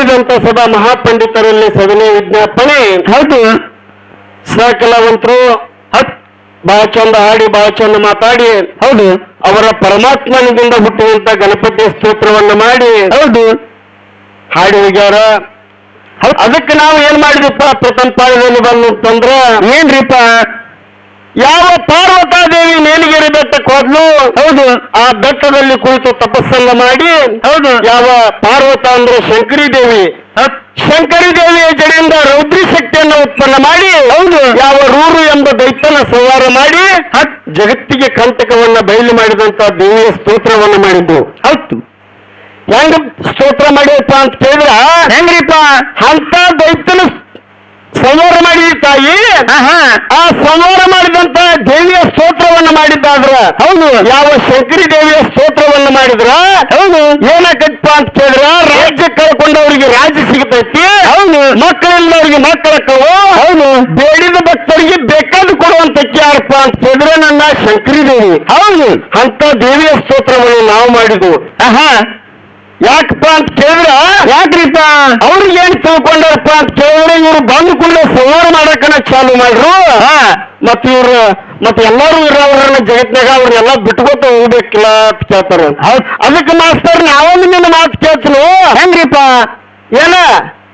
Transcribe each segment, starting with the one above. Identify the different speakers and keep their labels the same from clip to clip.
Speaker 1: ಕೂಡಿದಂತ ಸದಾ ಮಹಾಪಂಡಿತರಲ್ಲಿ ಸದನೆ ವಿಜ್ಞಾಪನೆ.
Speaker 2: ಹೌದು.
Speaker 1: ಸಕಲವಂತರು ಹತ್ ಬಹಳ ಚಂದ ಹಾಡಿ ಬಹಳ ಚಂದ ಮಾತಾಡಿ.
Speaker 2: ಹೌದು.
Speaker 1: ಅವರ ಪರಮಾತ್ಮನಿಂದ ಹುಟ್ಟುವಂತ ಗಣಪತಿ ಸ್ತೋತ್ರವನ್ನು ಮಾಡಿ.
Speaker 2: ಹೌದು.
Speaker 1: ಹಾಡಿ ಹೋಗ್ಯಾರ. ಅದಕ್ಕೆ ನಾವು ಏನ್ ಮಾಡಿದಪ್ಪ ಪ್ರಥಮ ಪಾಠದಲ್ಲಿ ಬಂದಂತಂದ್ರ
Speaker 2: ಏನ್ರಿಪ್ಪ?
Speaker 1: ಯಾವ ಪಾರ್ವತಾದೇವಿ ಮೇಲಿಗೆರೆ ಬೆಟ್ಟಕ್ಕೆ ಹೋದ್ಲು
Speaker 2: ಹೌದು.
Speaker 1: ಆ ಬೆಟ್ಟದಲ್ಲಿ ಕುಳಿತು ತಪಸ್ಸನ್ನ ಮಾಡಿ
Speaker 2: ಹೌದು.
Speaker 1: ಯಾವ ಪಾರ್ವತ ಅಂದ್ರೆ ಶಂಕರಿ ದೇವಿ ಶಂಕರಿ ದೇವಿಯ ಜಡೆಯಿಂದ ರೌದ್ರಿ ಶಕ್ತಿಯನ್ನು ಉತ್ಪನ್ನ ಮಾಡಿ
Speaker 2: ಹೌದು.
Speaker 1: ಯಾವ ರೂರು ಎಂಬ ದೈತ್ಯನ ಸಂಹಾರ ಮಾಡಿ ಜಗತ್ತಿಗೆ ಕಂಟಕವನ್ನ ಬಯಲು ಮಾಡಿದಂತ ದೇವಿಯ ಸ್ತೋತ್ರವನ್ನು ಮಾಡಿದ್ದು.
Speaker 2: ಹೌದು.
Speaker 1: ಹೆಂಗ ಸ್ತೋತ್ರ ಮಾಡಿಯಪ್ಪ ಅಂತ ಕೇಳಿದ್ರ?
Speaker 2: ಹೆಂಗ್ರಿಪ್ಪ?
Speaker 1: ಅಂತ ದೈತ್ಯನ ಸಂಹಾರ ಮಾಡಿದ ತಾಯಿ? ಆ ಸಂಹಾರ ಮಾಡಿದಂತ ದೇವಿಯ ಸ್ತೋತ್ರವನ್ನ ಮಾಡಿದ್ದಾದ್ರ?
Speaker 2: ಹೌದು.
Speaker 1: ಯಾವ ಶಂಕರಿ ದೇವಿಯ ಸ್ತೋತ್ರವನ್ನ ಮಾಡಿದ್ರ?
Speaker 2: ಹೌದು.
Speaker 1: ಏನಕಪ್ಪ ಅಂತ ಕೇಳಿದ್ರ? ರಾಜ್ಯ ಕಳ್ಕೊಂಡವರಿಗೆ ರಾಜ್ಯ ಸಿಗತೈತಿ?
Speaker 2: ಹೌದು.
Speaker 1: ಮಕ್ಕಳಿಲ್ಲದವ್ರಿಗೆ ಮಕ್ಕಳಕ್ಕವು
Speaker 2: ಹೌದು.
Speaker 1: ಬೇಡಿದ ಭಕ್ತರಿಗೆ ಬೇಕಾದ ಕೊಡುವಂತ ಯಾರಪ್ಪ ಅಂತ ಕೇಳಿದ್ರೆ ನನ್ನ ಶಂಕರಿ ದೇವಿ.
Speaker 2: ಹೌದು.
Speaker 1: ಅಂತ ದೇವಿಯ ಸ್ತೋತ್ರವನ್ನು ನಾವು ಮಾಡಿದ್ವು.
Speaker 2: ಆಹಾ.
Speaker 1: ಯಾಕಪ್ಪ ಅಂತ ಕೇಳಿದ್ರ
Speaker 2: ಯಾಕ್ರಿಪ್ಪ?
Speaker 1: ಅವ್ರಿಗೆ ಏನ್ ತಿಳ್ಕೊಂಡಾರಪ್ಪ ಅಂತ ಕೇಳಿದ್ರೆ ಇವ್ರು ಬಂದು ಕೂಡ ಸಂಹಾರ ಮಾಡಕನ ಚಾಲು ಮಾಡ್ರು. ಮತ್ ಇವ್ರು ಮತ್ ಎಲ್ಲಾರು ಇರೋರನ್ನ ಜಗತ್ನಾಗ ಅವ್ರನ್ನೆಲ್ಲ ಬಿಟ್ಕೊತ ಹೋಗ್ಬೇಕಿಲ್ಲ ಅಂತ ಕೇಳ್ತಾರ.
Speaker 2: ಹೌದು.
Speaker 1: ಅದಕ್ಕೆ ಮಾಸ್ತರ್ ನಾವೊಂದು ನಿನ್ನ ಮಾತು ಕೇಳ್ತೀನಿ?
Speaker 2: ಹೆಂಗ್ರಿಪ್ಪ?
Speaker 1: ಏನ?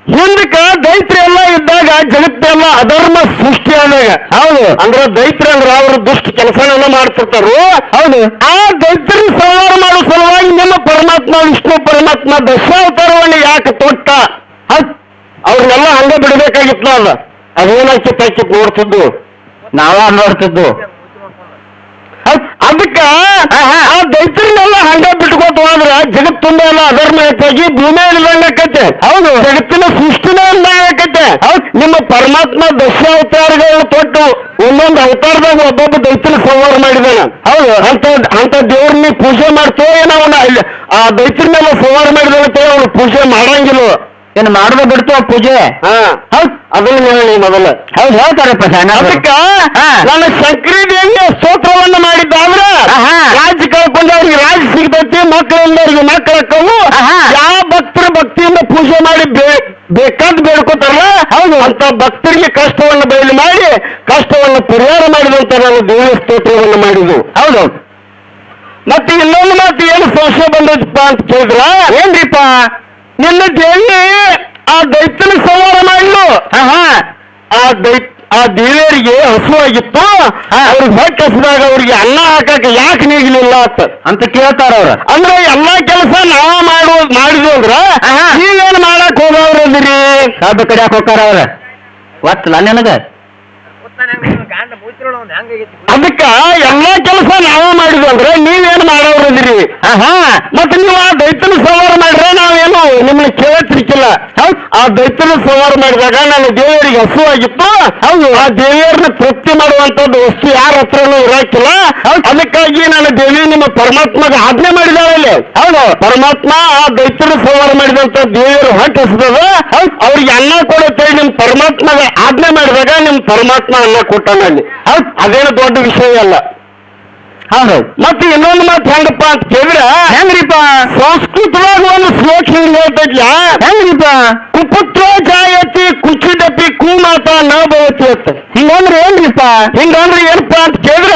Speaker 1: ಹಿಂದಕ್ಕ ದೈತ್ರಿ ಎಲ್ಲ ಇದ್ದಾಗ ಜಗತ್ತೆಲ್ಲ ಅಧರ್ಮ ಸೃಷ್ಟಿ ಆದಾಗ.
Speaker 2: ಹೌದು.
Speaker 1: ಅಂದ್ರೆ ದೈತ್ರ ಅಂದ್ರೆ ಅವರು ದುಷ್ಟ ಕೆಲಸನೆಲ್ಲ ಮಾಡ್ತಿರ್ತಾರು?
Speaker 2: ಹೌದು.
Speaker 1: ಆ ದೈತ್ರ ಸಂಹಾರ ಮಾಡೋ ಸಲುವಾಗಿ ನಿಮ್ಮ ಪರಮಾತ್ಮ ವಿಷ್ಣು ಪರಮಾತ್ಮ ದಶಾವತಾರವನ್ನು ಯಾಕೆ ತೊಟ್ಟ? ಹೌದ್. ಅವ್ರನ್ನೆಲ್ಲ ಹಂಗ ಬಿಡಬೇಕಾಗಿತ್ತು ಅದ ಅದೇನಾಕಿತ್ತು ಆಕಿತ್ ನೋಡ್ತಿದ್ದು.
Speaker 2: ನಾವ ನೋಡ್ತಿದ್ದು.
Speaker 1: ಅದಕ್ಕ ಆ ದೈತ್ರನೆಲ್ಲ ಹಂಗ ಬಿಟ್ಕೊತ ಹೋದ್ರ ಜಗತ್ ತುಂಬ ಎಲ್ಲ ಅಧರ್ಮ ಹೆಚ್ಚಾಗಿ ಭೂಮಿ ಇಲ್ದಂಗಕ್ಕೈತೆ
Speaker 2: ಹೌದು.
Speaker 1: ಜಗತ್ತಿನ ಸೃಷ್ಟಿನೇ ಇಲ್ದಂಗಕ್ಕೈತೆ ಹೌದ್. ನಿಮ್ಮ ಪರಮಾತ್ಮ ದಶಾವತಾರಗಳನ್ನ ತೊಟ್ಟು. ಒಂದೊಂದು ಅವತಾರದಾಗ ಒಬ್ಬೊಬ್ಬ ದೈತ್ಯನ ಸಂಹಾರ ಮಾಡಿದಾನ.
Speaker 2: ಹೌದು.
Speaker 1: ಅಂತ ಅಂತ ದೇವ್ರನ್ನ ಪೂಜೆ ಮಾಡ್ತೇವೆ ಏನೋ ಆ ಅಲ್ಲಿ ಮೇಲೆ ಸಂಹಾರ ಮಾಡಿದಂತೆ ಅವನು ಪೂಜೆ ಮಾಡಂಗಿಲ್ಲ.
Speaker 2: ಏನು ಮಾಡುದ ಬಿಡ್ತು ಆ ಪೂಜೆ?
Speaker 1: ಹೌದು. ಅದನ್ನ ಹೇಳಿ ಮೊದಲು.
Speaker 2: ಹೌದು ಹೇಳ್ತಾರಪ್ಪ ಸಣ್ಣ
Speaker 1: ಅದಕ್ಕ
Speaker 2: ಹಾ.
Speaker 1: ನನ್ನ ಸಕ್ರಿ ದೇವಿಯ ಸ್ತೋತ್ರವನ್ನ ಮಾಡಿದ್ದಾದ್ರ
Speaker 2: ಆಹಾ.
Speaker 1: ರಾಜ್ಯ ಕಳ್ಕೊಂಡವ್ರಿಗೆ ರಾಜ್ಯ ಸಿಗ್ತೈತಿ ಮಕ್ಕಳಿಂದವ್ರಿಗೆ ಮಕ್ಕಳ
Speaker 2: ಕಲ್ಲು
Speaker 1: ಯಾವ ಭಕ್ತರ ಭಕ್ತಿಯಿಂದ ಪೂಜೆ ಮಾಡಿ ಬೇಕಾದ್ ಬೇಡ್ಕೋತಾರಲ್ಲ
Speaker 2: ಹೌದು.
Speaker 1: ಅಂತ ಭಕ್ತರಿಗೆ ಕಷ್ಟವನ್ನು ಬಯಲು ಮಾಡಿ ಕಷ್ಟವನ್ನು ಪರಿಹಾರ ಮಾಡಿದಂತ ನಾನು ದೇವಿಯ ಸ್ತೋತ್ರವನ್ನು ಮಾಡಿದ್ದು.
Speaker 2: ಹೌದು.
Speaker 1: ಮತ್ತೆ ಇನ್ನೊಂದು ಮಾತು ಏನು ಸಂಶಯ ಬಂದೈತಪ್ಪ ಅಂತ ಕೇಳಿದ್ರ?
Speaker 2: ಏನ್ರಿಪ್ಪ?
Speaker 1: ನಿನ್ನ ದೇವಿ ಆ ದೈತ್ಯನ ಸಂಹಾರ ಮಾಡ್ಲು ಆ ದೈ ಆ ದೇವಿಯರಿಗೆ ಹಸುವಾಗಿತ್ತು.
Speaker 2: ಹಾ.
Speaker 1: ಅವ್ರಿಗೆ ಹೊಟ್ಟೆ ಹಸಿದಾಗ ಅವ್ರಿಗೆ ಅನ್ನ ಹಾಕಕ್ಕೆ ಯಾಕೆ ನೀಗಲಿಲ್ಲ ಅಂತ.
Speaker 2: ಅಂತ ಕೇಳ್ತಾರ ಅವ್ರ.
Speaker 1: ಅಂದ್ರೆ ಎಲ್ಲಾ ಕೆಲಸ ನಾವ ಮಾಡುವ ಮಾಡಿದ್ವಿ ಅಂದ್ರ
Speaker 2: ಆಹಾ.
Speaker 1: ನೀವೇನ್ ಮಾಡಕ್ ಹೋಗವ್ರದಿರಿ?
Speaker 2: ಕಬ್ಬು ಕಡಿಯಾಕ ಹೋಗ್ತಾರ ಅವ್ರ? ಒತ್ತಲ್ಲ ನಿನಗ?
Speaker 1: ಅದಕ್ಕ ಎಲ್ಲಾ ಕೆಲಸ ನಾವೇ ಮಾಡಿದ್ವಿ ಅಂದ್ರೆ ನೀವೇನ್ ಮಾಡೋರಿದ್ರಿ
Speaker 2: ಆಹಾ
Speaker 1: ಮತ್ತೆ ನೀವು ಆ ದೈತ್ಯನ ಸಂಹಾರ ಮಾಡಿದ್ರೆ ನಾವೇನು ನಿಮ್ಮನ್ನ ಕೇಳತ್ತಿರ್ಕಿಲ್ಲ ಹೌದ್ ಆ ದೈತ್ಯನ ಸಂಹಾರ ಮಾಡಿದಾಗ ನನ್ನ ದೇವಿಯರಿಗೆ ಹಸುವಾಗಿತ್ತು. ಹೌದು. ಆ ದೇವಿಯರನ್ನ ತೃಪ್ತಿ ಮಾಡುವಂತದ್ದು ವಸ್ತು ಯಾರ ಹತ್ರನೂ ಇರಾಕಿಲ್ಲ. ಅದಕ್ಕಾಗಿ ನಾನು ದೇವಿ ನಿಮ್ಮ ಪರಮಾತ್ಮಗೆ ಆಜ್ಞೆ ಮಾಡಿದಾಳೆ ಹೌದು. ಪರಮಾತ್ಮ ಆ ದೈತ್ಯನ ಸಂಹಾರ ಮಾಡಿದಂತ ದೇವಿಯರು ಹೊಟ್ಟೆ ಹಸಿದದ. ಅವ್ರಿಗೆ ಅನ್ನ ಕೊಡುತ್ತೆ ನಿಮ್ ಪರಮಾತ್ಮಗೆ ಆಜ್ಞೆ ಮಾಡಿದಾಗ ನಿಮ್ ಪರಮಾತ್ಮ ಅನ್ನ ಕೊಟ್ಟಾನಲ್ಲಿ ಹೌದ್ ಅದೇನು ದೊಡ್ಡ ವಿಷಯ ಅಲ್ಲ.
Speaker 2: ಹೌದು.
Speaker 1: ಮತ್ತೆ ಇನ್ನೊಂದು ಮಾತು ಹೆಂಗಪ್ಪ ಅಂತ ಕೇಳಿದ್ರ
Speaker 2: ಹೆಂಗ್ರಿಪ್ಪ?
Speaker 1: ಸಂಸ್ಕೃತದಾಗ ಒಂದು ಶ್ಲೋಕ ಹಿಂಗ್ ಹೇಳ್ತೈತ್ಲ.
Speaker 2: ಹೆಂಗ್ರಿಪ್ಪ?
Speaker 1: ಕುಪುತ್ರ ಜಾಯತಿ ಕುಚಿದಪಿ ಕುಮಾತ ನ ಭವತಿ ಅಂತ.
Speaker 2: ಹಿಂಗಂದ್ರೆ ಏನ್ರಿಪ್ಪ?
Speaker 1: ಹಿಂಗಂದ್ರೆ ಏನಪ್ಪ ಅಂತ ಕೇಳಿದ್ರ.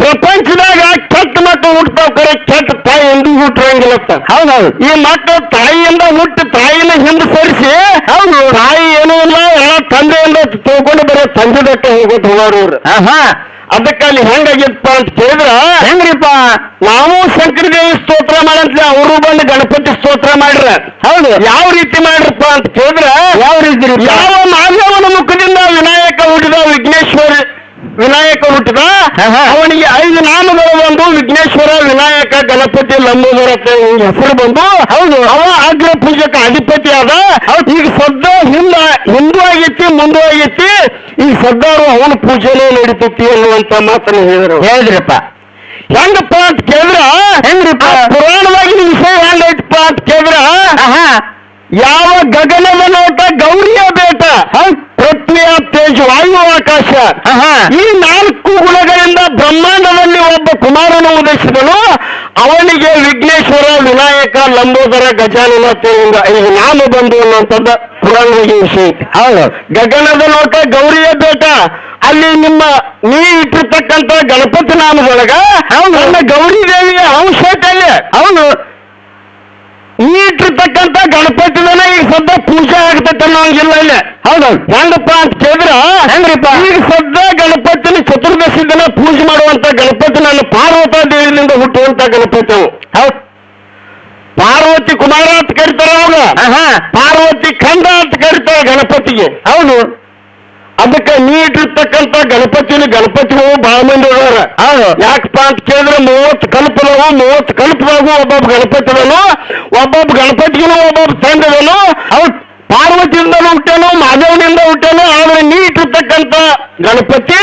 Speaker 1: ಪ್ರಪಂಚದಾಗ ಕೆಟ್ಟ ಮಕ್ಕಳು ಹುಡ್ತಾವ್ ಕರೆ ಕೆಟ್ಟ ತಾಯಿ ಎಂದೂ ಹುಟ್ಟಿರಂಗಿಲ್ಲ
Speaker 2: ಹೌದೌದು
Speaker 1: ಈ ಮಕ್ಕಳು ತಾಯಿಯಿಂದ ಹುಟ್ಟಿ ತಾಯಿನ ಹಿಂದೆ ಸರಿಸಿ ಹೌದು. ತಾಯಿ ಏನೂ ಇಲ್ಲ ಎಲ್ಲ ತಂದೆಯಿಂದ ತಿಳ್ಕೊಂಡು ತಂಜದಕ್ಕೆ ಹೋಗ್ಬಿಟ್ಟು ಹೋಗೋದು ಹೋಗೋರು
Speaker 2: ಹಾ
Speaker 1: ಅದಕ್ಕೆ ಅಲ್ಲಿ ಹೆಂಗಾಗಿತ್ತಪ್ಪ ಅಂತ ಕೇಳಿದ್ರ?
Speaker 2: ಹೆಂಗ್ರಿಪ್ಪ?
Speaker 1: ನಾವು ಶಂಕರದೇವಿ ಸ್ತೋತ್ರ ಮಾಡಂತ ಅವರು ಬಂದು ಗಣಪತಿ ಸ್ತೋತ್ರ ಮಾಡ್ರ.
Speaker 2: ಹೌದು.
Speaker 1: ಯಾವ ರೀತಿ ಮಾಡ್ರಪ್ಪ ಅಂತ ಕೇಳಿದ್ರ?
Speaker 2: ಯಾವ ರೀತಿ?
Speaker 1: ಯಾವ ಮಾನವನ ಮುಖದಿಂದ ವಿನಾಯಕ ಹುಟ್ಟಿದ ವಿಘ್ನೇಶ್ವರ ವಿನಾಯಕ ಹುಟ್ಟಿದ. ಅವನಿಗೆ ಐದು ನಾಮಗಳು ಬಂದು ವಿಘ್ನೇಶ್ವರ ವಿನಾಯಕ ಗಣಪತಿ ಲಂಬೋದರ ಹೆಸರು ಬಂದು ಹೌದು. ಅವ ಅಗ್ರ ಪೂಜಕ ಅಧಿಪತಿ ಆದ. ಈಗ ಸದ್ದ ಹಿಂದ ಹಿಂದೂ ಆಗೈತಿ ಮುಂದೂ ಆಗೈತಿ ಈ ಸರ್ದಾರು ಅವನ ಪೂಜೆನೇ ನಡೀತೈತಿ ಅನ್ನುವಂತ ಮಾತನ್ನು ಹೇಳಿದ್ರು.
Speaker 2: ಹೇಳಿದ್ರಪ್ಪ.
Speaker 1: ಹೆಂಗಪ್ಪ ಅಂತ ಕೇಳಿದ್ರ?
Speaker 2: ಹೆಂಗ್ರಿಪ್ಪ?
Speaker 1: ಆ ಪುರಾಣವಾಗಿನ ವಿಷಯ ಹೆಂಗೈತಪ್ಪ ಅಂತ ಕೇಳಿದ್ರ? ಯಾವ ಗಗನದ ನೋಟ ಗೌರಿಯ ಬೇಟ? ಪೃಥ್ವಿಯ ತೇಜ ವಾಯು ಆಕಾಶ. ಈ ನಾಲ್ಕು ಬ್ರಹ್ಮಾಂಡದಲ್ಲಿ ಒಬ್ಬ ಕುಮಾರನ ಉದಯಿಸಿದನು ಅವನಿಗೆ ವಿಘ್ನೇಶ್ವರ ವಿನಾಯಕ ಲಂಬೋದರ ಗಜಾನನ ತಿಳಿಂಗ ಈಗ ನಾಮ ಬಂದು ಅನ್ನುವಂಥದ್ದು ಪುರಾಣಿಗೆ ವಿಷಯ ಐತಿ.
Speaker 2: ಹೌದು.
Speaker 1: ಗಗನದ ಲೋಕ ಗೌರಿಯ ಬೇಟ ಅಲ್ಲಿ ನಿಮ್ಮ ನೀ ಇಟ್ಟಿರ್ತಕ್ಕಂಥ ಗಣಪತಿ ನಾಮದೊಳಗ ನನ್ನ ಗೌರಿ ದೇವಿಯ ಅಂಶ
Speaker 2: ಹೌದು.
Speaker 1: ನೀ ಇಟ್ಟಿರ್ತಕ್ಕಂಥ ಗಣಪತಿದನ ಈಗ ಸದ್ಯ ಪೂಜೆ ಆಗ್ತೈತೆ ಅನ್ನೋಂಗಿಲ್ಲ ಇಲ್ಲಿ.
Speaker 2: ಹೌದು.
Speaker 1: ಹೆಂಗಪ್ಪ ಅಂತ ಕೇಳಿದ್ರ?
Speaker 2: ಹೆಂಗ್ರಿಪ್ಪ?
Speaker 1: ಈಗ ಸದ್ಯ ದಿನ ಪೂಜೆ ಮಾಡುವಂತ ಗಣಪತಿ ನನ್ನ ಪಾರ್ವತ ದೇವಿಯಿಂದ ಹುಟ್ಟುವಂತ ಗಣಪತಿ ಅವು
Speaker 2: ಹೌದು.
Speaker 1: ಪಾರ್ವತಿ ಕುಮಾರ ಅಂತ ಕರೀತಾರ ಅವಾಗ. ಪಾರ್ವತಿ ಖಂಡ ಅಂತ ಕರೀತಾರೆ ಗಣಪತಿಗೆ.
Speaker 2: ಹೌದು.
Speaker 1: ಅದಕ್ಕೆ ನೀ ಇಟ್ಟಿರ್ತಕ್ಕಂಥ ಗಣಪತಿನ ಗಣಪತಿಗಳು ಬಹಳ ಮಂದಿ ಅದಾರ.
Speaker 2: ಹೌದು.
Speaker 1: ಯಾಕಪ್ಪ ಅಂತ ಕೇಳಿದ್ರೆ ಮೂವತ್ತು ಕಲ್ಪದವು ಮೂವತ್ತು ಕಲ್ಪದಾಗು ಒಬ್ಬೊಬ್ಬ ಗಣಪತಿದನು ಒಬ್ಬೊಬ್ಬ ಗಣಪತಿಗೂ ಒಬ್ಬೊಬ್ಬ ತಂಡದನು ಅವ್ರು ಪಾರ್ವತಿಯಿಂದ ಹುಟ್ಟಾನು ಮಾಧವನಿಂದ ಹುಟ್ಟಾನು ಆದ್ರೆ ನೀ ಇಟ್ಟಿರ್ತಕ್ಕಂಥ ಗಣಪತಿ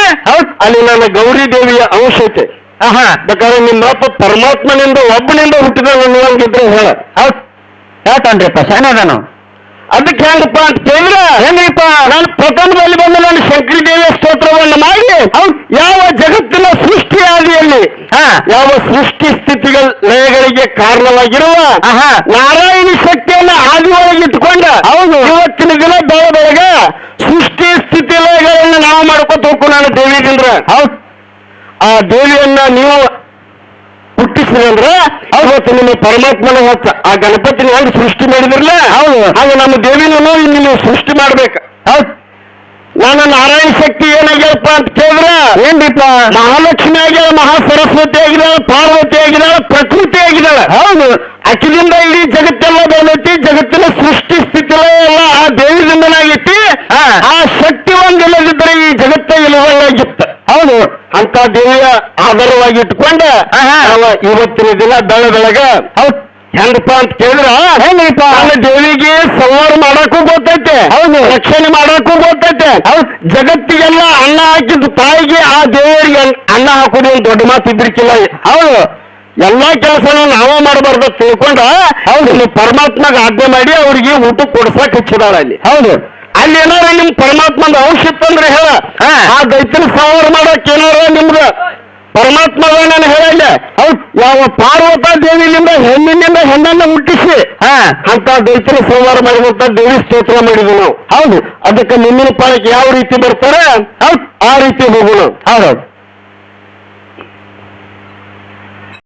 Speaker 1: ಅಲ್ಲಿ ನನ್ನ ಗೌರಿ ದೇವಿಯ ಅಂಶ ಐತೆ. ಬೇಕಾದ್ರೆ ನಿಮ್ಮ ಅಪ್ಪ ಪರಮಾತ್ಮನಿಂದ ಒಬ್ಬನಿಂದ ಹುಟ್ಟಿದ ಅನ್ನುವಂಗಿದ್ರೆ ಹೇಳ.
Speaker 2: ಹೌದು. ಹೇಳ್ತಾನ್ರಿಪ್ಪ ಶಾನದನು
Speaker 1: ಅದಕ್ಕೆ ಹೆಂಗಪ್ಪ ಅಂತ ಕೇಳಿದ್ರೆ ಹೆಂಗ್ರಿಪ್ಪ ನಾನು ಪ್ರಥಮದಲ್ಲಿ ಬಂದು ನಾನು ಶಂಕರಿ ದೇವಿಯ ಸ್ತೋತ್ರವನ್ನು ಮಾಡಿ ಹೌದ್. ಯಾವ ಜಗತ್ತಿನ ಸೃಷ್ಟಿ ಆದಿಯಲ್ಲಿ ಯಾವ ಸೃಷ್ಟಿ ಸ್ಥಿತಿಗಳ ಲಯಗಳಿಗೆ ಕಾರಣವಾಗಿರುವ. ನಾರಾಯಣಿ ಶಕ್ತಿಯನ್ನ ಆದಿಯೊಳಗೆ ಇಟ್ಕೊಂಡ
Speaker 2: ಹೌದು.
Speaker 1: ಇವತ್ತಿನ ದಿನ ಬೆಳಬೆಳಗ ಸೃಷ್ಟಿ ಸ್ಥಿತಿ ಲಯಗಳನ್ನು ನಾವು ಮಾಡ್ಕೊತ ಹೋಗ್ಕು ನಾನು
Speaker 2: ಹೌದು.
Speaker 1: ಆ ದೇವಿಯನ್ನ ನೀವು ಹುಟ್ಟಿಸಿದ್ರೆ ಅಂದ್ರೆ ಅವತ್ತು ನಿಮ್ಮ ಪರಮಾತ್ಮನ ಹೊತ್ತ ಆ ಗಣಪತಿನ ಹೆಂಗ್ ಸೃಷ್ಟಿ ಮಾಡಿದ್ರಲ್ಲ?
Speaker 2: ಹೌದು.
Speaker 1: ಹಾಗೆ ನಮ್ಮ ದೇವಿನೂ ಇಲ್ಲಿ ನೀವು ಸೃಷ್ಟಿ ಮಾಡ್ಬೇಕು.
Speaker 2: ಹೌದು.
Speaker 1: ನಾನು ನಾರಾಯಣ ಶಕ್ತಿ ಏನಾಗ್ಯಪ್ಪ ಅಂತ ಕೇಳಿದ್ರೆ
Speaker 2: ಏನ್ರಿಪ್ಪ?
Speaker 1: ಮಹಾಲಕ್ಷ್ಮಿ ಆಗ್ಯಾಳ ಮಹಾ ಸರಸ್ವತಿ ಆಗಿದ್ದಾಳೆ ಪಾರ್ವತಿ ಆಗಿದಾಳ ಪ್ರಕೃತಿ ಆಗಿದ್ದಾಳೆ.
Speaker 2: ಹೌದು.
Speaker 1: ಅಕ್ಕಿದಿಂದ ಇಡೀ ಜಗತ್ತೆಲ್ಲ ಬಂದೈತಿ ಜಗತ್ತಿನ ಸೃಷ್ಟಿ ಸ್ಥಿತಿ ಎಲ್ಲ ಆ ದೇವಿದಿಂದನಾಗೈತಿ
Speaker 2: ಹಾ.
Speaker 1: ಆ ಶಕ್ತಿ ಒಂದಿಲ್ಲದಿದ್ರೆ ಈ ಜಗತ್ತ ಇಲ್ಲದಂಗಾಗಿತ್ತು
Speaker 2: ಹೌದು
Speaker 1: ಅಂತ ದೇವಿಯ ಆಧಾರವಾಗಿ ಇಟ್ಕೊಂಡು. ಇವತ್ತಿನ ದಿನ ಬೆಳ ಬೆಳಗ ಹೆಂಗಪ್ಪ ಅಂತ ಕೇಳಿದ್ರ?
Speaker 2: ಹೆಂಗಪ್ಪ
Speaker 1: ಅಲ್ಲಿ ದೇವಿಗೆ ಸಂವಾರ ಮಾಡಕ್ಕೂ ಗೊತ್ತೈತೆ.
Speaker 2: ಹೌದು.
Speaker 1: ರಕ್ಷಣೆ ಮಾಡಕ್ಕೂ ಗೊತ್ತೈತೆ.
Speaker 2: ಹೌದು.
Speaker 1: ಜಗತ್ತಿಗೆಲ್ಲ ಅನ್ನ ಹಾಕಿದ್ದು ತಾಯಿಗೆ ಆ ದೇವರಿಗೆ ಅನ್- ಅನ್ನ ಹಾಕೋದು ಒಂದು ದೊಡ್ಡ ಮಾತು ಇದ್ರಿಕಿಲ್ಲ
Speaker 2: ಹೌದು.
Speaker 1: ಎಲ್ಲಾ ಕೆಲಸನ ನಾವೇ ಮಾಡಬಾರ್ದು ತಿಳ್ಕೊಂಡ ಹೌದು. ಪರಮಾತ್ಮಗ ಆಜ್ಞೆ ಮಾಡಿ ಅವ್ರಿಗೆ ಊಟ ಕೊಡ್ಸಕ್ ಹಚ್ಚಿದಾಳ ಅಲ್ಲಿ.
Speaker 2: ಹೌದು.
Speaker 1: ಅಲ್ಲಿ ಏನಾರ ನಿಮ್ ಪರಮಾತ್ಮದ ಔಷಧ ಅಂದ್ರೆ ಹೇಳ. ಆ ದೈತ್ಯನ ಸಾವರ ಮಾಡಕ್ ಏನಾರ ನಿಮ್ಗ ಪರಮಾತ್ಮ ನಾನು ಹೇಳಲ್ಲ. ಯಾವ ಪಾರ್ವತ ದೇವಿನಿಂದ ಹೆಣ್ಣಿನಿಂದ ಹೆಣ್ಣನ್ನ ಹುಟ್ಟಿಸಿ
Speaker 2: ಹಾ.
Speaker 1: ಅಂತ ದೈತ್ಯನ ಸಂವಾರ ಮಾಡಿದಂತ ದೇವಿ ಸ್ತೋತ್ರ ಮಾಡಿದ್ವಿ ನಾವು. ಹೌದು. ಅದಕ್ಕೆ ಮುಂದಿನ ಪಾಲಕ್ಕೆ ಯಾವ ರೀತಿ ಬರ್ತಾರೆ? ಆ ರೀತಿ ಹೋಗೋಣ.
Speaker 2: ಹೌದು.